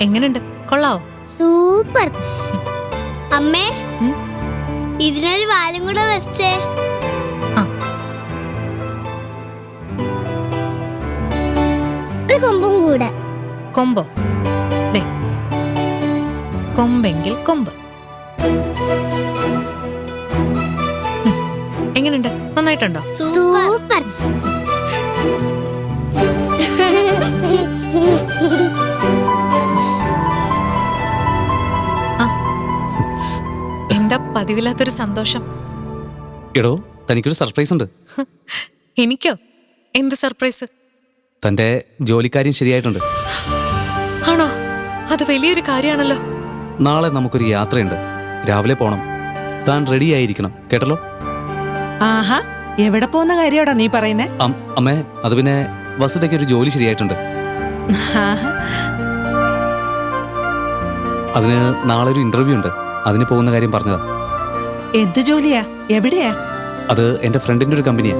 എങ്ങനെയുണ്ട്? കൊള്ളാവോ? സൂപ്പർ. അമ്മേ ഇതിനൊരു വാലും കൂടെ വെച്ചേ. ഒരു കൊമ്പും കൂടെ. കൊമ്പോ? ദേ. കൊമ്പെങ്കിൽ കൊമ്പ്. എങ്ങനെയുണ്ട്? നന്നായിട്ടുണ്ടോ? സൂപ്പർ. പതിവില്ലാത്തൊരു സന്തോഷം. എടോ തനിക്കൊരു സർപ്രൈസ് ഉണ്ട്. എനിക്കോ? എന്ത് സർപ്രൈസ് തന്റെ ജോലിക്കാര്യം ശരിയായിട്ടുണ്ട്. ആണോ? അത് വലിയൊരു കാര്യമാണല്ലോ. നാളെ നമുക്കൊരു യാത്രയുണ്ട്. രാവിലെ പോണം. താൻ റെഡി ആയിരിക്കണം. കേട്ടല്ലോ? ആഹാ എവിടെ പോകുന്ന കാര്യമാടാ നീ പറയുന്നേ? അം- അമ്മേ അത് പിന്നെ വസുതയ്ക്ക് ഒരു ജോലി ശരിയായിട്ടുണ്ട്. അതിന് നാളെ ഒരു ഇന്റർവ്യൂ ഉണ്ട്. അതിന് പോകുന്ന കാര്യം പറഞ്ഞതാ. എന്ത് ജോലിയാ? എവിടെയാ? അത് എന്റെ ഫ്രണ്ടിന്റെ ഒരു കമ്പനിയാ.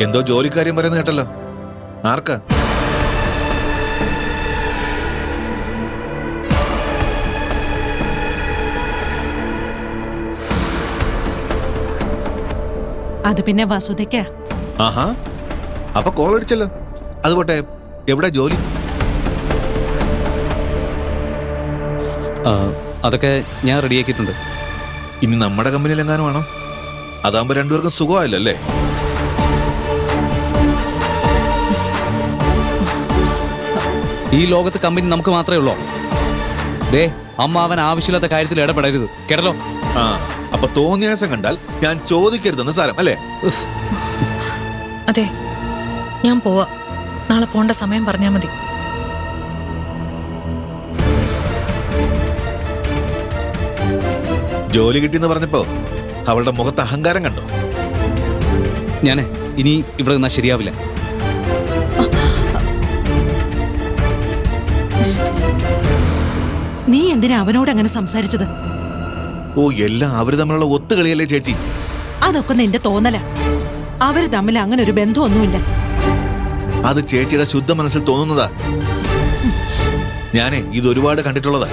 എന്തോ ജോലിക്കാര്യം പറയുന്ന കേട്ടല്ലോ. ആർക്കാ? അത് പിന്നെ വസുതയ്ക്കാ ആഹാ. അപ്പൊ കോൾ അടിച്ചല്ലോ. അത് പോട്ടെ എവിടെ ജോലി? ആ, അതൊക്കെ ഞാൻ റെഡിയാക്കിയിട്ടുണ്ട് ഇനി നമ്മുടെ കമ്പനിയിൽ എങ്ങാനും ആണോ? അതാകുമ്പോ രണ്ടുപേർക്കും സുഖമായല്ലോ ഈ ലോകത്ത് കമ്പനി നമുക്ക് മാത്രമേ ഉള്ളൂ? ദേ അമ്മ അവൻ ആവശ്യമില്ലാത്ത കാര്യത്തിൽ ഇടപെടരുത്. കേട്ടല്ലോ? ആ അപ്പൊ തോന്നിയാസം കണ്ടാൽ ഞാൻ ചോദിക്കരുതെന്ന് സാരം അല്ലേ? അതെ ഞാൻ പോവാ. നാളെ പോണ്ട സമയം പറഞ്ഞാൽ മതി. ജോലി കിട്ടിയെന്ന് പറഞ്ഞപ്പോ അവളുടെ മുഖത്ത് അഹങ്കാരം കണ്ടോ? ഞാനേ ഇനി ഇവിടെ നിന്നാ ശരിയാവില്ല. നീ എന്തിനാ അവനോട് അങ്ങനെ സംസാരിച്ചത്? ഓ എല്ലാം അവർ തമ്മിലുള്ള ഒത്തുകളിയല്ലേ ചേച്ചി? അതൊക്കെ നിന്റെ തോന്നല. അവർ തമ്മിൽ അങ്ങനെ ഒരു ബന്ധമൊന്നുമില്ല. അത് ചേച്ചിയുടെ ശുദ്ധ മനസ്സിൽ തോന്നുന്നതാ. ഞാനേ ഇത് ഒരുപാട് കണ്ടിട്ടുള്ളതാ.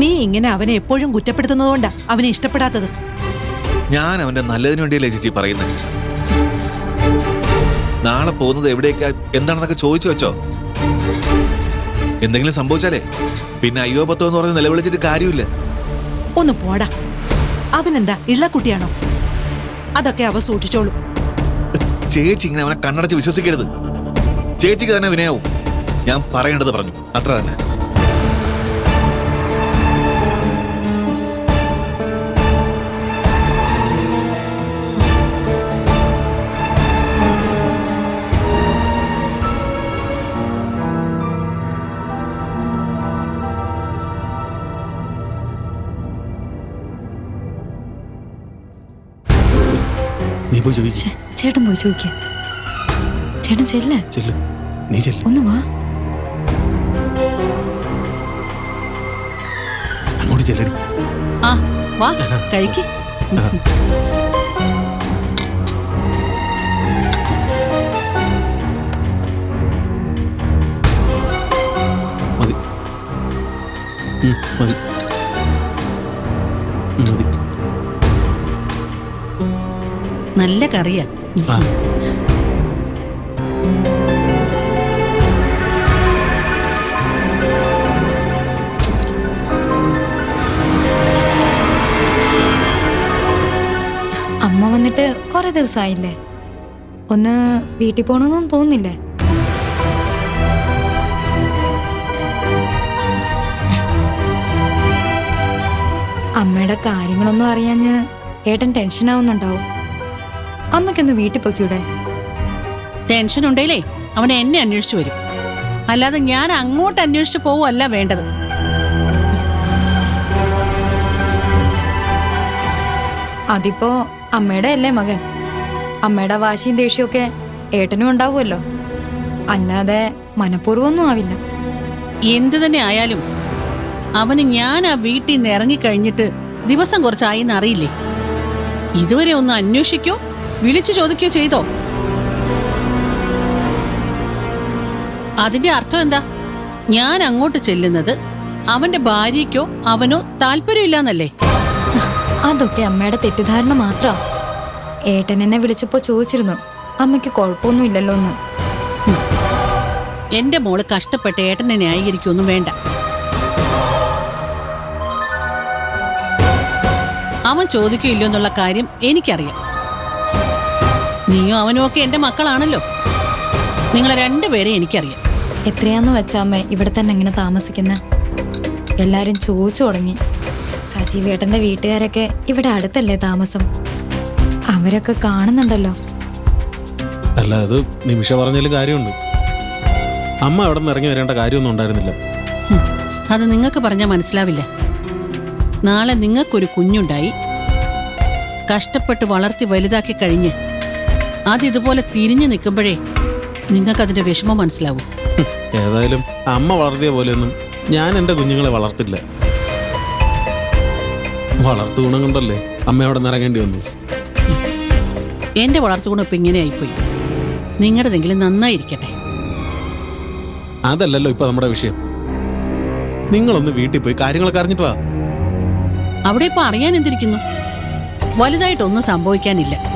നീ ഇങ്ങനെ അവനെ എപ്പോഴും കുറ്റപ്പെടുത്തുന്നതുകൊണ്ടാ അവനെ ഇഷ്ടപ്പെടാത്തത്? ഞാൻ അവന്റെ നല്ലതിനു വേണ്ടിയല്ലേ ചേച്ചി പറയുന്നത് നാളെ പോകുന്നത് എവിടേക്കാ? എന്താണെന്നൊക്കെ ചോദിച്ചു വെച്ചോ? എന്തെങ്കിലും സംഭവിച്ചാലേ? പിന്നെ അയ്യോ പത്തോ എന്ന് പറഞ്ഞ് നിലവിളിച്ചിട്ട് കാര്യമില്ല. ഒന്ന് പോടാ. അവനെന്താ ഇള്ളക്കുട്ടിയാണോ? അതൊക്കെ അവ സൂക്ഷിച്ചോളൂ. ചേച്ചി ഇങ്ങനെ അവനെ കണ്ണടച്ച് വിശ്വസിക്കരുത്. ചേച്ചിക്ക് തന്നെ വിനയാവും. ഞാൻ പറയേണ്ടത് പറഞ്ഞു. അത്ര തന്നെ. പോയി ചോദിക്കും. ഛെ, ചേട്ടൻ പോയി ചോദിക്കാം. ചേട്ടൻ ചെല്ല. ചെല്ലു. നീ ചെല്ലു. ഒന്ന് വാ. അങ്ങോട്ട് ചെല്ലടി. ആ വാ കഴിക്ക്. മതി. മതി. നല്ല കറിയാ. അമ്മ വന്നിട്ട് കുറെ ദിവസമായില്ലേ ഒന്ന് വീട്ടിൽ പോകണമെന്നൊന്നും തോന്നില്ലേ അമ്മയുടെ കാര്യങ്ങളൊന്നും അറിയാഞ്ഞ് ഏട്ടൻ ടെൻഷൻ ആവുന്നുണ്ടാവും അമ്മയ്ക്കൊന്ന് വീട്ടിൽ പൊയ്ക്കൂടെ? ടെൻഷൻ ഉണ്ടേലേ അവൻ എന്നെ അന്വേഷിച്ചു വരും. അല്ലാതെ ഞാൻ അങ്ങോട്ട് അന്വേഷിച്ചു പോവല്ല വേണ്ടത്. അതിപ്പോ അമ്മയുടെ അല്ലേ മകൻ? അമ്മയുടെ വാശിയും ദേഷ്യമൊക്കെ ഏട്ടനും ഉണ്ടാവുമല്ലോ. അല്ലാതെ മനഃപൂർവമൊന്നും ആവില്ല. എന്തു തന്നെ ആയാലും അവന് ഞാൻ ആ വീട്ടിൽ നിന്ന് ഇറങ്ങിക്കഴിഞ്ഞിട്ട് ദിവസം കുറച്ചായി അറിയില്ലേ? ഇതുവരെ ഒന്ന് അന്വേഷിക്കോ. വിളിച്ചു ചോദിക്കുകയോ ചെയ്തോ? അതിന്റെ അർത്ഥം എന്താ? ഞാൻ അങ്ങോട്ട് ചെല്ലുന്നത് അവന്റെ ഭാര്യയ്ക്കോ അവനോ താല്പര്യമില്ലാന്നല്ലേ? അതൊക്കെ അമ്മയുടെ തെറ്റിദ്ധാരണ മാത്രം. ഏട്ടൻ എന്നെ വിളിച്ചപ്പോ ചോദിച്ചിരുന്നു. അമ്മയ്ക്ക് കുഴപ്പമൊന്നുമില്ലല്ലോ എന്ന് എന്റെ മോൾ കഷ്ടപ്പെട്ട് ഏട്ടനെ ന്യായീകരിക്കൊന്നും വേണ്ട. അവൻ ചോദിക്കില്ലോ എന്നുള്ള കാര്യം എനിക്കറിയാം. നീയും അവനും ഒക്കെ എന്റെ മക്കളാണല്ലോ. നിങ്ങളെ രണ്ടുപേരെ എനിക്കറിയാം. എത്രയാന്ന് വെച്ചാ അമ്മ ഇവിടെ തന്നെ എങ്ങനെ താമസിക്കുന്ന. എല്ലാരും ചോദിച്ചു തുടങ്ങി. സജീവേട്ടന്റെ വീട്ടുകാരൊക്കെ ഇവിടെ അടുത്തല്ലേ താമസം? അവരൊക്കെ കാണുന്നുണ്ടല്ലോ. അല്ല അത് നിമിഷ പറഞ്ഞാലും കാര്യമുണ്ട്. അമ്മ അവിടെ നിന്ന് ഇറങ്ങി വരേണ്ട കാര്യമൊന്നും ഉണ്ടായിരുന്നില്ല. അത് നിങ്ങൾക്ക് പറഞ്ഞാൽ മനസ്സിലാവില്ല. നാളെ നിങ്ങൾക്കൊരു കുഞ്ഞുണ്ടായി. കഷ്ടപ്പെട്ട് വളർത്തി വലുതാക്കി കഴിഞ്ഞ് അത് ഇതുപോലെ തിരിഞ്ഞു നിൽക്കുമ്പോഴേ നിങ്ങൾക്ക് അതിന്റെ വിഷമം മനസ്സിലാവും. ഏതായാലും അമ്മ വളർത്തിയ പോലെയൊന്നും ഞാൻ എന്റെ കുഞ്ഞുങ്ങളെ വളർത്തില്ല. വളർത്തു ഗുണം കൊണ്ടല്ലേ അമ്മയോടെ നിറങ്ങേണ്ടി വന്നു? എന്റെ വളർത്തുഗുണം ഇപ്പൊ ഇങ്ങനെ ആയിപ്പോയി. നിങ്ങളുടെതെങ്കിലും നന്നായിരിക്കട്ടെ. അതല്ലല്ലോ ഇപ്പൊ നമ്മുടെ വിഷയം. നിങ്ങളൊന്ന് വീട്ടിൽ പോയി കാര്യങ്ങളൊക്കെ അറിഞ്ഞിട്ട് വാ. അവിടെ ഇപ്പൊ അറിയാൻ എന്തിരിക്കുന്നു? വലുതായിട്ടൊന്നും സംഭവിക്കാനില്ല.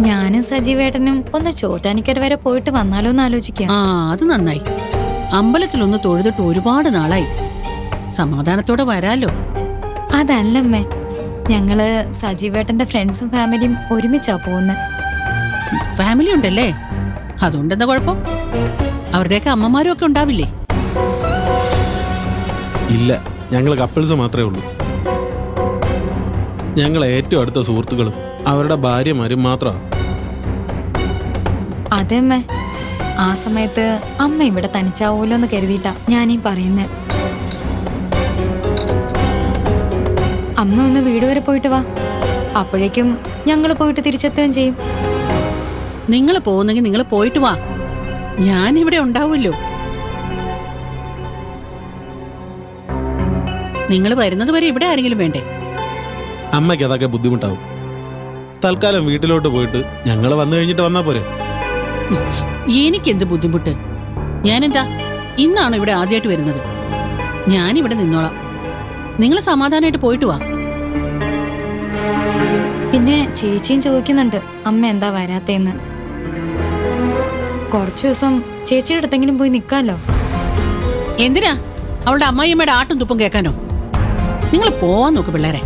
ഞാനും സജീവേട്ടനും ഒന്ന് ചോട്ടാനിക്കര വരെ പോയിട്ട് വന്നാലോ എന്ന് ആലോചിക്കാം. ആ അത് നന്നായി. അമ്പലത്തിലൊന്ന് തൊഴുതിട്ട് ഒരുപാട് നാളായി. സമാധാനത്തോടെ വരാലോ. അതല്ലമ്മേ ഞങ്ങൾ സജീവേട്ടന്റെ ഫ്രണ്ട്സും ഫാമിലിയും ഒരുമിച്ചാ പോകുന്നത് ഫാമിലി ഉണ്ടല്ലേ? അതുകൊണ്ടെന്താ കുഴപ്പം? അവരുടെയൊക്കെ അമ്മമാരും ഒക്കെ ഉണ്ടാവില്ലേ? ഇല്ല ഞങ്ങൾ കപ്പിൾസ് മാത്രമേ ഉള്ളൂ. ഞങ്ങൾ ഏറ്റവും അടുത്ത സുഹൃത്തുക്കളും അവരുടെ ഭാര്യമാരും മാത്രമാണ് അതെമ്മേ. ആ സമയത്ത് അമ്മ ഇവിടെ തനിച്ചാവൂലോ എന്ന് കരുതിയിട്ടാ ഞാനീ പറയുന്നേ. അമ്മ ഒന്ന് വീട് വരെ പോയിട്ട് വാ. അപ്പോഴേക്കും ഞങ്ങൾ പോയിട്ട് തിരിച്ചെത്തുകയും ചെയ്യും. നിങ്ങൾ പോകുന്നെങ്കിൽ നിങ്ങൾ പോയിട്ട് വാ. ഞാൻ ഇവിടെ ഉണ്ടാവുമല്ലോ. നിങ്ങൾ വരുന്നത് വരെ ഇവിടെ ആരെങ്കിലും വേണ്ടേ? അമ്മയ്ക്ക് അതൊക്കെ ബുദ്ധിമുട്ടാവും. തൽക്കാലം വീട്ടിലോട്ട് പോയിട്ട് ഞങ്ങൾ വന്നു കഴിഞ്ഞിട്ട് വന്നാ പോരെ. എനിക്കെന്ത് ബുദ്ധിമുട്ട്? ഞാനെന്താ? ഇന്നാണ് ഇവിടെ ആദ്യമായിട്ട് വരുന്നത്? ഞാനിവിടെ നിന്നോളാം. നിങ്ങൾ സമാധാനമായിട്ട് പോയിട്ട് വാ. പിന്നെ ചേച്ചിയും ചോദിക്കുന്നുണ്ട് അമ്മ എന്താ വരാത്തേന്ന്. കുറച്ചു ദിവസം ചേച്ചിയുടെ അടുത്തെങ്കിലും പോയി നിൽക്കാമല്ലോ എന്തിനാ? അവളുടെ അമ്മായിയമ്മയുടെ ആട്ടും തുപ്പും കേൾക്കാനോ? നിങ്ങൾ പോവാൻ നോക്ക് പിള്ളേരെ.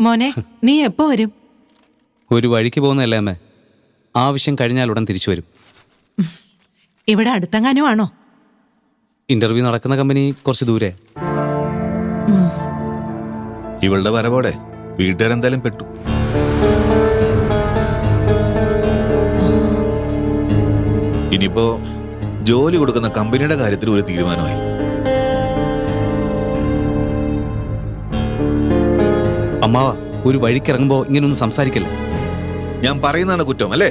മോനെ നീ എപ്പോ വരും? ഒരു വഴിക്ക് പോകുന്നതല്ലേ അമ്മേ. ആവശ്യം കഴിഞ്ഞാൽ ഉടൻ തിരിച്ചു വരും. ഇവിടെ അടുത്തെങ്ങാനും ആണോ? ഇന്റർവ്യൂ നടക്കുന്ന കമ്പനി കുറച്ച് ദൂരെ. ഇവളുടെ വരവോടെ? വീട്ടുകാരെന്തായാലും പെട്ടു. ഇനിയിപ്പോ ജോലി കൊടുക്കുന്ന കമ്പനിയുടെ കാര്യത്തിൽ ഒരു തീരുമാനമായി. അമ്മാവ ഒരു വഴിക്ക് ഇങ്ങനൊന്നും ഇങ്ങനെയൊന്നും സംസാരിക്കില്ല? ഞാൻ പറയുന്നതാണ് കുറ്റം അല്ലേ?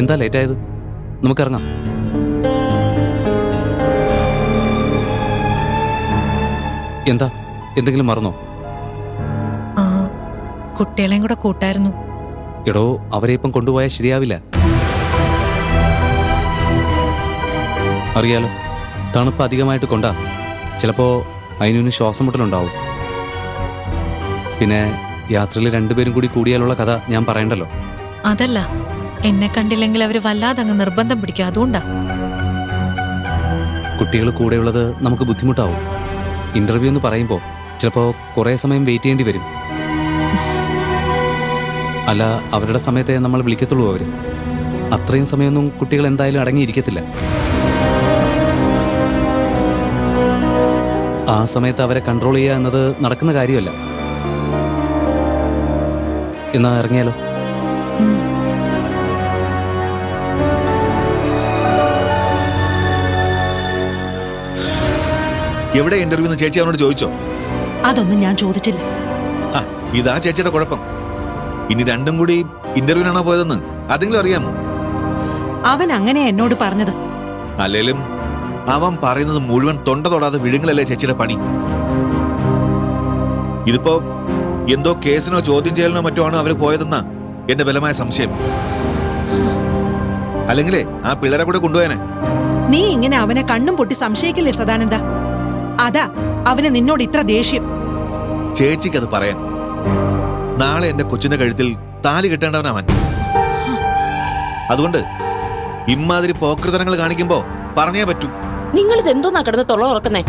എന്താ ലേറ്റായത്? നമുക്കിറങ്ങാം. എന്താ? എന്തെങ്കിലും മറന്നോ? ആ, കുട്ടികളെയും കൂടെ കൂട്ടായിരുന്നു. എടോ അവരെ ഇപ്പം കൊണ്ടുപോയാൽ ശരിയാവില്ല. അറിയാലോ തണുപ്പ് അധികമായിട്ട് കൊണ്ടാ. ചിലപ്പോ അതിനൊന്ന് ശ്വാസം മുട്ടലുണ്ടാവും പിന്നെ യാത്രയിൽ രണ്ടുപേരും കൂടി കൂടിയാലുള്ള കഥ ഞാൻ പറയണ്ടല്ലോ? അതല്ല. എന്നെ കണ്ടില്ലെങ്കിൽ അവർ വല്ലാതെ അങ്ങ് നിർബന്ധം പിടിക്കും. അതുകൊണ്ടാ. കുട്ടികൾ കൂടെയുള്ളത് നമുക്ക് ബുദ്ധിമുട്ടാവും. ഇന്റർവ്യൂ എന്ന് പറയുമ്പോൾ ചിലപ്പോൾ കുറേ സമയം വെയിറ്റ് ചെയ്യേണ്ടി വരും. അല്ല അവരുടെ സമയത്തെ നമ്മൾ വിളിക്കത്തുള്ളൂ അവർ അത്രയും സമയമൊന്നും കുട്ടികൾ എന്തായാലും അടങ്ങിയിരിക്കത്തില്ല. ആ സമയത്ത് അവരെ കൺട്രോൾ ചെയ്യുക എന്നത് നടക്കുന്ന കാര്യമല്ല. എന്നാ ഇറങ്ങിയാലോ? എവിടെ ഇന്റർവ്യൂ എന്ന് ചേച്ചി അവനോട് ചോദിച്ചോ? അതൊന്നും ഞാൻ ചോദിച്ചില്ല. ആ ഇതാ ചേച്ചിയുടെ കുഴപ്പം. ഇനി രണ്ടും കൂടി ഇന്റർവ്യൂവിനാണോ പോയതെന്ന്? അതെങ്കിലും അറിയാമോ? അവൻ അങ്ങനെ എന്നോട് പറഞ്ഞത്. അല്ലേലും അവൻ പറയുന്നത് മുഴുവൻ തൊണ്ട തൊടാതെ വിഴുങ്ങലല്ലേ ചേച്ചിയുടെ പണി? ഇതിപ്പോ എന്തോ കേസിനോ ചോദ്യം ചെയ്യലിനോ മറ്റോ ആണ് അവർ പോയതെന്ന എന്റെ ബലമായ സംശയം. അല്ലെങ്കിലേ ആ പിള്ളേരെ കൂടെ കൊണ്ടുപോയനെ. നീ ഇങ്ങനെ അവനെ കണ്ണും പൊട്ടി സംശയിക്കില്ലേ സദാനന്ദ? അതാ അവന് നിന്നോട് ഇത്ര ദേഷ്യം. ചേച്ചിക്ക് അത് പറയാം നാളെ എന്റെ കൊച്ചിന്റെ കഴുത്തിൽ താലി കിട്ടേണ്ടവനവൻ അതുകൊണ്ട് ഇമ്മാതിരി പോക്കൃതനങ്ങൾ കാണിക്കുമ്പോ പറഞ്ഞേ പറ്റൂ. നിങ്ങൾ ഇതെന്തോന്നാ കിടന്ന് തൊള്ള ഉറക്കുന്നേ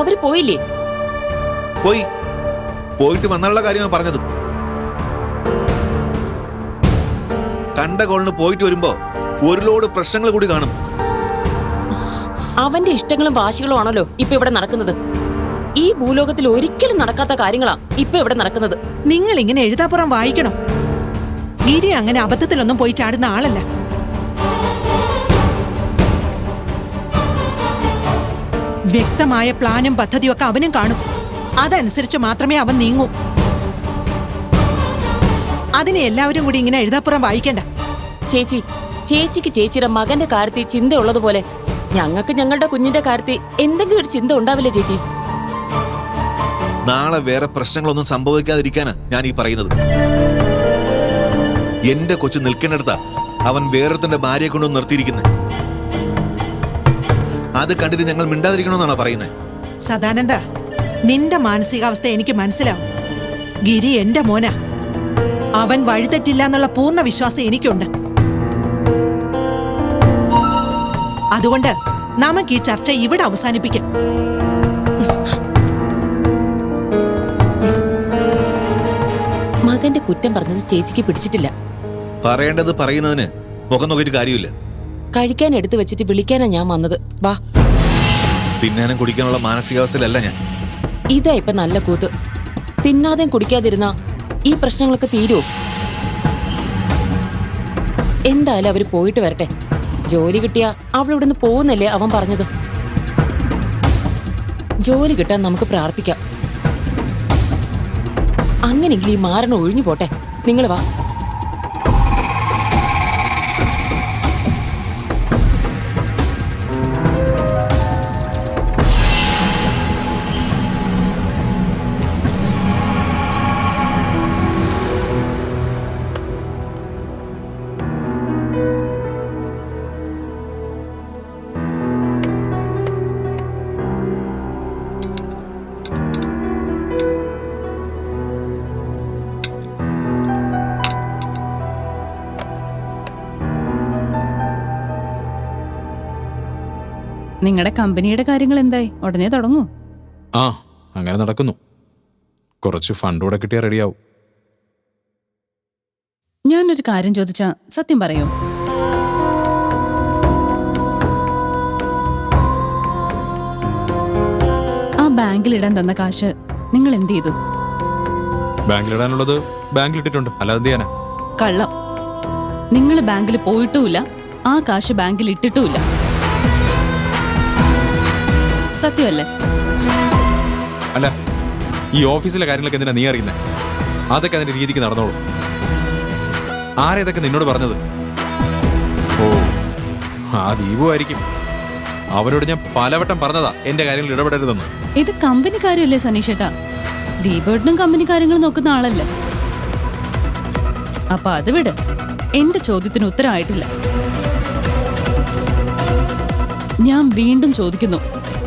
അവർ പോയില്ലേ? പോയി. പോയിട്ട് വന്നുള്ള കാര്യമാണ് പറഞ്ഞത്. കണ്ട കോളിന് പോയിട്ട് വരുമ്പോ ഒരു ലോഡ് പ്രശ്നങ്ങൾ കൂടി കാണും. അവന്റെ ഇഷ്ടങ്ങളും വാശികളും ആണല്ലോ ഇപ്പൊ ഇവിടെ നടക്കുന്നത്. ഈ ഭൂലോകത്തിൽ ഒരിക്കലും നടക്കാത്ത കാര്യങ്ങളാ ഇപ്പൊ ഇവിടെ നടക്കുന്നത്. നിങ്ങൾ ഇങ്ങനെ എഴുതാപ്പുറം വായിക്കണം. ഗിരി അങ്ങനെ അബദ്ധത്തിലൊന്നും പോയി ചാടുന്ന ആളല്ല. വ്യക്തമായ പ്ലാനും പദ്ധതിയും ഒക്കെ അവനും കാണും. അതനുസരിച്ച് മാത്രമേ അവൻ നീങ്ങൂ. അതിനെ എല്ലാവരും കൂടി ഇങ്ങനെ എഴുതാപ്പുറം വായിക്കണ്ട. ചേച്ചി ചേച്ചിക്ക് ചേച്ചിയുടെ മകന്റെ കാര്യത്തിൽ ചിന്തയുള്ളതുപോലെ ഞങ്ങൾക്ക് ഞങ്ങളുടെ കുഞ്ഞിന്റെ കാര്യത്തിൽ എന്തെങ്കിലും ഒരു ചിന്ത ഉണ്ടാവില്ലേ ചേച്ചി? നാളെ വേറെ പ്രശ്നങ്ങളൊന്നും സംഭവിക്കാതിരിക്കാനാ ഞാൻ ഈ പറയുന്നത്. എന്റെ കൊച്ചു നിൽക്കേണ്ടടുത്താ അവൻ വേറെ തന്റെ ഭാര്യയെ കൊണ്ടുവന്ന് നിർത്തിയിരിക്കുന്നത് അത് കണ്ടിട്ട് ഞങ്ങൾ മിണ്ടാതിരിക്കണമെന്നാണോ പറയുന്നത് സദാനന്ദ നിന്റെ മാനസികാവസ്ഥ എനിക്ക് മനസ്സിലാവും. ഗിരി എന്റെ മോന. അവൻ വഴിതെറ്റില്ല എന്നുള്ള പൂർണ വിശ്വാസം എനിക്കുണ്ട്. അതുകൊണ്ട് നമുക്ക് ഈ ചർച്ച ഇവിടെ അവസാനിപ്പിക്കാം. മകന്റെ കുറ്റം പറഞ്ഞത് ചേച്ചിക്ക് പിടിച്ചിട്ടില്ല. പറയേണ്ടത് പറയുന്നതിന് മുഖം നോക്കിയിട്ട് കാര്യമില്ല. കഴിക്കാൻ എടുത്തു വെച്ചിട്ട് വിളിക്കാനാ ഞാൻ വന്നത്. വാ. തിന്നാനും കുടിക്കാനുള്ള മാനസികാവസ്ഥയിലല്ല ഞാൻ. ഇതാ ഇപ്പൊ നല്ല കൂത്ത്. തിന്നാതെയും കുടിക്കാതിരുന്ന ഈ പ്രശ്നങ്ങളൊക്കെ തീരുമോ എന്തായാലും അവർ പോയിട്ട് വരട്ടെ. ജോലി കിട്ടിയ നിന്ന് പോകുന്നല്ലേ അവൻ പറഞ്ഞത്? ജോലി കിട്ടാൻ നമുക്ക് പ്രാർത്ഥിക്കാം. അങ്ങനെങ്കിൽ ഈ മാരണം ഒഴിഞ്ഞു പോട്ടെ. നിങ്ങൾ വാ. നിങ്ങളുടെ കമ്പനിയുടെ കാര്യങ്ങൾ എന്തായി? ഉടനെ തുടങ്ങൂ. ആ അങ്ങനെ നടക്കുന്നു. കുറച്ച് ഫണ്ട് കൂടെ കിട്ടിയാൽ റെഡിയാവും. ഞാനൊരു കാര്യം ചോദിച്ചാ സത്യം പറയൂ? ആ ബാങ്കിൽ ഇടാൻ തന്ന കാശ് നിങ്ങൾ എന്ത് ചെയ്തു? ബാങ്കിലിടാനുള്ളത് ബാങ്കിൽ ഇട്ടിട്ടുണ്ട് അല്ലാതെ ചെയ്യാനാ? കള്ളം. നിങ്ങൾ ബാങ്കിൽ പോയിട്ടുമില്ല. ആ കാശ് ബാങ്കിൽ ഇട്ടിട്ടുമില്ല സത്യമല്ലേ? അല്ല ഈ ഓഫീസിലെ കാര്യങ്ങളൊക്കെ എന്തിനാ നീ അറിയുന്നത് അതൊക്കെ അതിന്റെ രീതിക്ക് നടന്നോളൂ. ആരേതൊക്കെ നിന്നോട് പറഞ്ഞത്? ഓ ആ ദീപു ആയിരിക്കും. അവരോട് ഞാൻ പലവട്ടം പറഞ്ഞതാ എന്റെ കാര്യങ്ങൾ ഇടപെടരുതെന്ന്. ഇത് കമ്പനി കാര്യമല്ലേ സനീഷേട്ടാ? ദീപേട്ടനും കമ്പനി കാര്യങ്ങൾ നോക്കുന്ന ആളല്ലേ? അപ്പൊ അത് വിട് എന്റെ ചോദ്യത്തിന് ഉത്തരമായിട്ടില്ല. ഞാൻ വീണ്ടും ചോദിക്കുന്നു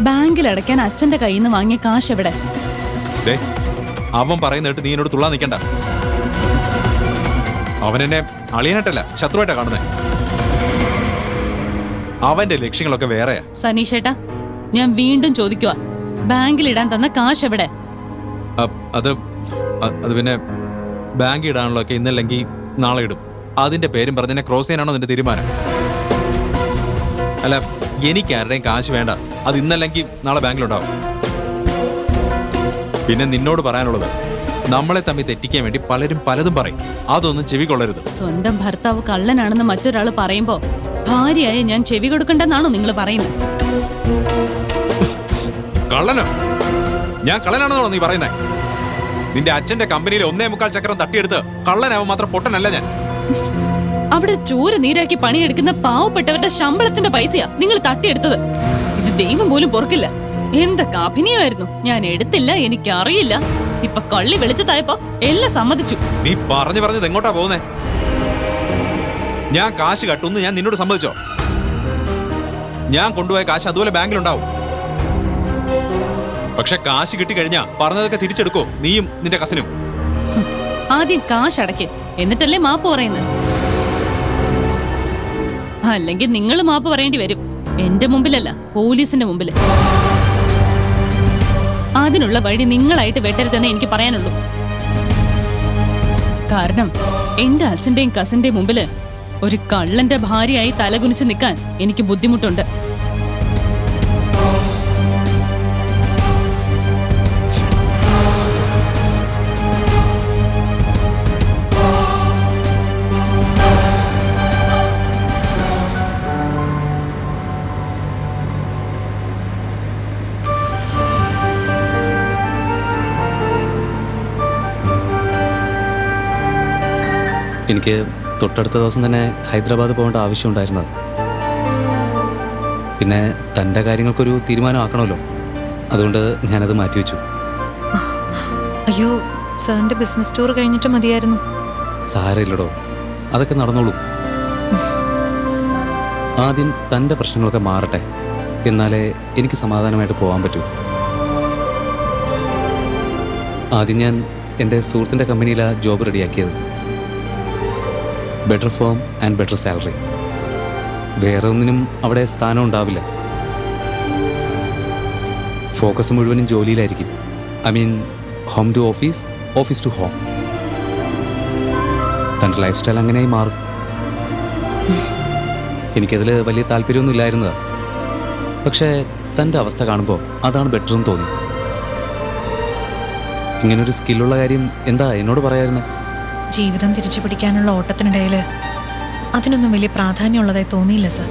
ബാങ്കിൽ അടയ്ക്കാൻ അച്ഛന്റെ കയ്യിൽ നിന്ന് വാങ്ങിയ കാശ് എവിടെ അവൻ പറയുന്ന കേട്ട് നീ എന്നോട് തുള്ളാൻ നിൽക്കണ്ട. അവൻ എന്നെ അളിയനായിട്ടല്ല ശത്രുവായിട്ടാ കാണുന്നത് അവന്റെ ലക്ഷ്യങ്ങളൊക്കെ വേറെയാ. സനീഷേട്ടാ ഞാൻ വീണ്ടും ചോദിക്കുക ബാങ്കിൽ ഇടാൻ തന്ന കാശ് എവിടെ അത് അത് പിന്നെ ബാങ്ക് ഇടാനുള്ളതൊക്കെ ഇന്നല്ലെങ്കിൽ നാളെ ഇടും. അതിന്റെ പേരും പറഞ്ഞ ക്രോസ് ചെയ്യാനാണോ നിന്റെ തീരുമാനം? അല്ല എനിക്ക് ആരുടെയും കാശ് വേണ്ട. അത് ഇന്നല്ലെങ്കിൽ നാളെ ബാങ്കിലുണ്ടാവും. പിന്നെ നിന്നോട് പറയാനുള്ളത് നമ്മളെ തമ്മിൽ തെറ്റിക്കാൻ വേണ്ടി പലരും പലതും പറയും. അതൊന്നും ചെവി കൊള്ളരുത്. സ്വന്തം ഭർത്താവ് കള്ളനാണെന്ന് മറ്റൊരാൾ പറയുമ്പോ ഭാര്യയായ ഞാൻ ചെവി കൊടുക്കണ്ടെന്നാണോ നിങ്ങൾ പറയുന്നത്? കള്ളനോ? ഞാൻ കള്ളനാണെന്നാണോ നീ പറയുന്നേ? നിന്റെ അച്ഛന്റെ കമ്പനിയിലെ ഒന്നേ മുക്കാൽ ചക്രം തട്ടിയെടുത്ത് കള്ളനാവും മാത്രം പൊട്ടനല്ല ഞാൻ. അവിടെ ചൂര നീരാക്കി പണിയെടുക്കുന്ന പാവപ്പെട്ടവരുടെ ശമ്പളത്തിന്റെ പൈസയാ നിങ്ങൾ തട്ടിയെടുത്തത്. ദൈവം പോലും പൊറുക്കില്ല. എന്തൊക്കെ അഭിനയമായിരുന്നു? ഞാൻ എടുത്തില്ല എനിക്ക് അറിയില്ല ഇപ്പൊ കള്ളി വെളിച്ചത്തായപ്പോ എല്ലാം സമ്മതിച്ചു. നീ പറഞ്ഞു പറഞ്ഞത് എങ്ങോട്ടാ പോകുന്നേ? ഞാൻ കാശ് കട്ടുന്നു ഞാൻ നിന്നോട് സമ്മതിച്ചോ? ഞാൻ കൊണ്ടുപോയ കാശ് അതുപോലെ ബാങ്കിലുണ്ടാവും. പക്ഷെ കാശ് കിട്ടിക്കഴിഞ്ഞാ പറഞ്ഞതൊക്കെ തിരിച്ചെടുക്കോ നീയും നിന്റെ കസിനും? ആദ്യം കാശ് അടയ്ക്ക് എന്നിട്ടല്ലേ മാപ്പ് പറയുന്നത് അല്ലെങ്കിൽ നിങ്ങൾ മാപ്പ് പറയേണ്ടി വരും. എന്റെ മുമ്പിലല്ല പോലീസിന്റെ മുമ്പിൽ. അതിനുള്ള വഴി നിങ്ങളായിട്ട് വെട്ടരുതെന്ന് എനിക്ക് പറയാനുള്ളൂ. കാരണം എന്റെ അച്ഛന്റെയും കസിന്റെയും മുമ്പിൽ ഒരു കള്ളന്റെ ഭാര്യയായി തലകുനിച്ച് നിൽക്കാൻ എനിക്ക് ബുദ്ധിമുട്ടുണ്ട്. എനിക്ക് തൊട്ടടുത്ത ദിവസം തന്നെ ഹൈദരാബാദ് പോകേണ്ട ആവശ്യമുണ്ടായിരുന്നത് പിന്നെ തന്റെ കാര്യങ്ങൾക്കൊരു തീരുമാനമാക്കണമല്ലോ. അതുകൊണ്ട് ഞാനത് മാറ്റിവെച്ചു അയ്യോ സാറിന്റെ ബിസിനസ് ടൂർ കഴിഞ്ഞിട്ട് മതിയായിരുന്നു. സാരമില്ലടോ. അതൊക്കെ നടന്നോളൂ. ആദ്യം തന്റെ പ്രശ്നങ്ങളൊക്കെ മാറട്ടെ. എന്നാലേ എനിക്ക് സമാധാനമായിട്ട് പോകാൻ പറ്റൂ. ആദ്യം ഞാൻ എന്റെ സുഹൃത്തിന്റെ കമ്പനിയിലാണ് job റെഡിയാക്കിയത്. Better form and better salary വേറെ ഒന്നിനും അവിടെ സ്ഥാനം ഉണ്ടാവില്ല. ഫോക്കസ് മുഴുവനും ജോലിയിലായിരിക്കും. I mean home to office office to home തന്റെ ലൈഫ് സ്റ്റൈൽ അങ്ങനെയായി മാറും. എനിക്കതിൽ വലിയ താല്പര്യമൊന്നും ഇല്ലായിരുന്നതാ പക്ഷേ തന്റെ അവസ്ഥ കാണുമ്പോൾ അതാണ് ബെറ്റർ എന്ന് തോന്നി. ഇങ്ങനൊരു സ്കില്ലുള്ള കാര്യം എന്താ എന്നോട് പറയായിരുന്നത് ജീവിതം തിരിച്ചു പിടിക്കാനുള്ള ഓട്ടത്തിനിടയിൽ അതിനൊന്നും വലിയ പ്രാധാന്യമുള്ളതായി തോന്നിയില്ല സർ.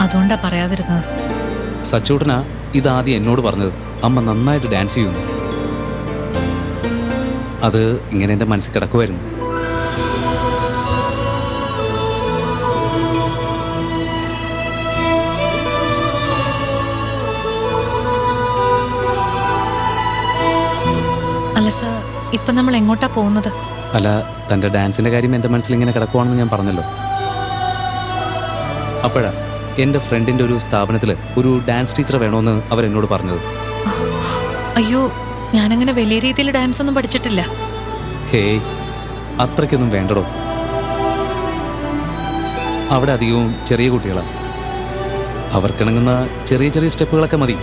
അതുകൊണ്ടാ പറയാതിരുന്നത്. സച്ചൂട്ടന ഇതാദ്യം എന്നോട് പറഞ്ഞത്. അമ്മ നന്നായിട്ട് ഡാൻസ് ചെയ്യുന്നു. അത് ഇങ്ങനെ എന്റെ മനസ്സിൽ കിടക്കുമായിരുന്നു ഇപ്പൊ നമ്മൾ എങ്ങോട്ടാ പോകുന്നത്? അല്ല തന്റെ ഡാൻസിന്റെ കാര്യം എന്റെ മനസ്സിൽ ഇങ്ങനെ കിടക്കുവാണെന്ന് ഞാൻ പറഞ്ഞല്ലോ. അപ്പോഴാ എന്റെ ഫ്രണ്ടിന്റെ ഒരു സ്ഥാപനത്തിൽ ഒരു ഡാൻസ് ടീച്ചർ വേണമെന്ന് അവരെന്നോട് പറഞ്ഞത്. അയ്യോ ഞാനങ്ങനെ വലിയ രീതിയിൽ ഡാൻസ് ഒന്നും പഠിച്ചിട്ടില്ല. ഹേയ് അത്രയ്ക്കൊന്നും വേണ്ടടോ. അവിടെ അധികവും ചെറിയ കുട്ടികളാണ് അവർക്കിണങ്ങുന്ന ചെറിയ ചെറിയ സ്റ്റെപ്പുകളൊക്കെ മതി.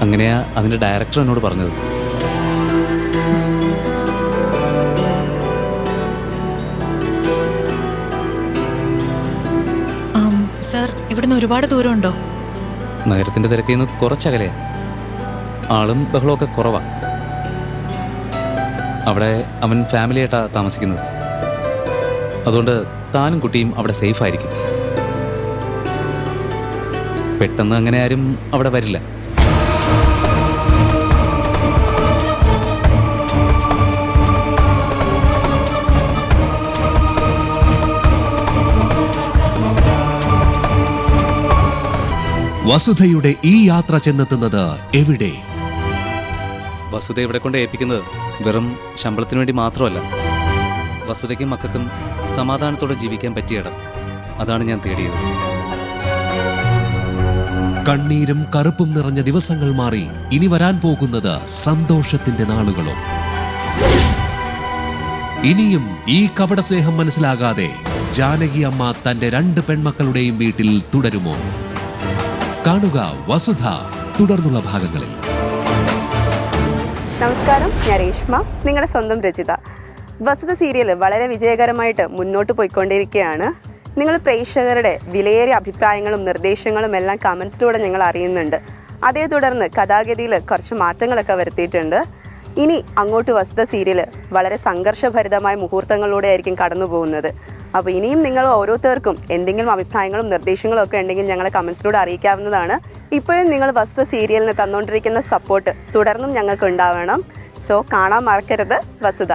അങ്ങനെയാ അതിന്റെ ഡയറക്ടർ എന്നോട് പറഞ്ഞത്. സർ ഇവിടുന്ന് ഒരുപാട് ദൂരമുണ്ടോ? നഗരത്തിന്റെ തിരക്കിൽ നിന്ന് കുറച്ചകലെയാ ആളും ബഹളമൊക്കെ കുറവാ. അവിടെ അവൻ ഫാമിലിയായിട്ടാ താമസിക്കുന്നത്. അതുകൊണ്ട് താനും കുട്ടിയും അവിടെ സേഫ് ആയിരിക്കും പെട്ടെന്ന് അങ്ങനെ ആരും അവിടെ വരില്ല. വസുധയുടെ ഈ യാത്ര ചെന്നെത്തുന്നത് എവിടെ? വസുധ ഇവിടെ കൊണ്ട് ഏൽപ്പിക്കുന്നത് വെറും ശമ്പളത്തിന് വേണ്ടി മാത്രമല്ല. വസുതയ്ക്കും മക്കൾക്കും സമാധാനത്തോടെ ജീവിക്കാൻ പറ്റിയ ഇടം. അതാണ് ഞാൻ തേടിയത്. കണ്ണീരും കറുപ്പും നിറഞ്ഞ ദിവസങ്ങൾ മാറി ഇനി വരാൻ പോകുന്നത് സന്തോഷത്തിന്റെ നാളുകളോ. ഇനിയും ഈ കപട സ്നേഹം മനസ്സിലാകാതെ ജാനകി അമ്മ തന്റെ രണ്ട് പെൺമക്കളുടെയും വീട്ടിൽ തുടരുമോ? കാണുക വസുധ. തുടർന്നുള്ള ഭാഗങ്ങളിൽ. നമസ്കാരം ഞാൻ രേഷ്മ. നിങ്ങളുടെ സ്വന്തം രചിത. വസുധ സീരിയൽ വളരെ വിജയകരമായിട്ട് മുന്നോട്ട് പോയിക്കൊണ്ടിരിക്കുകയാണ്. നിങ്ങൾ പ്രേക്ഷകരുടെ വിലയേറിയ അഭിപ്രായങ്ങളും നിർദ്ദേശങ്ങളും എല്ലാം കമൻസിലൂടെ ഞങ്ങൾ അറിയുന്നുണ്ട്. അതേ തുടർന്ന് കഥാഗതിയിൽ കുറച്ച് മാറ്റങ്ങളൊക്കെ വരുത്തിയിട്ടുണ്ട്. ഇനി അങ്ങോട്ട് വസുധ സീരിയൽ വളരെ സംഘർഷഭരിതമായ മുഹൂർത്തങ്ങളിലൂടെ ആയിരിക്കും കടന്നു പോകുന്നത് അപ്പോൾ ഇനിയും നിങ്ങൾ ഓരോരുത്തർക്കും എന്തെങ്കിലും അഭിപ്രായങ്ങളും നിർദ്ദേശങ്ങളും ഒക്കെ ഉണ്ടെങ്കിൽ ഞങ്ങളെ കമൻസിലൂടെ അറിയിക്കാവുന്നതാണ്. ഇപ്പോഴും നിങ്ങൾ വസ്തു സീരിയലിന് തന്നുകൊണ്ടിരിക്കുന്ന സപ്പോർട്ട് തുടർന്നും ഞങ്ങൾക്ക് ഉണ്ടാവണം. സോ കാണാൻ മറക്കരുത് വസുത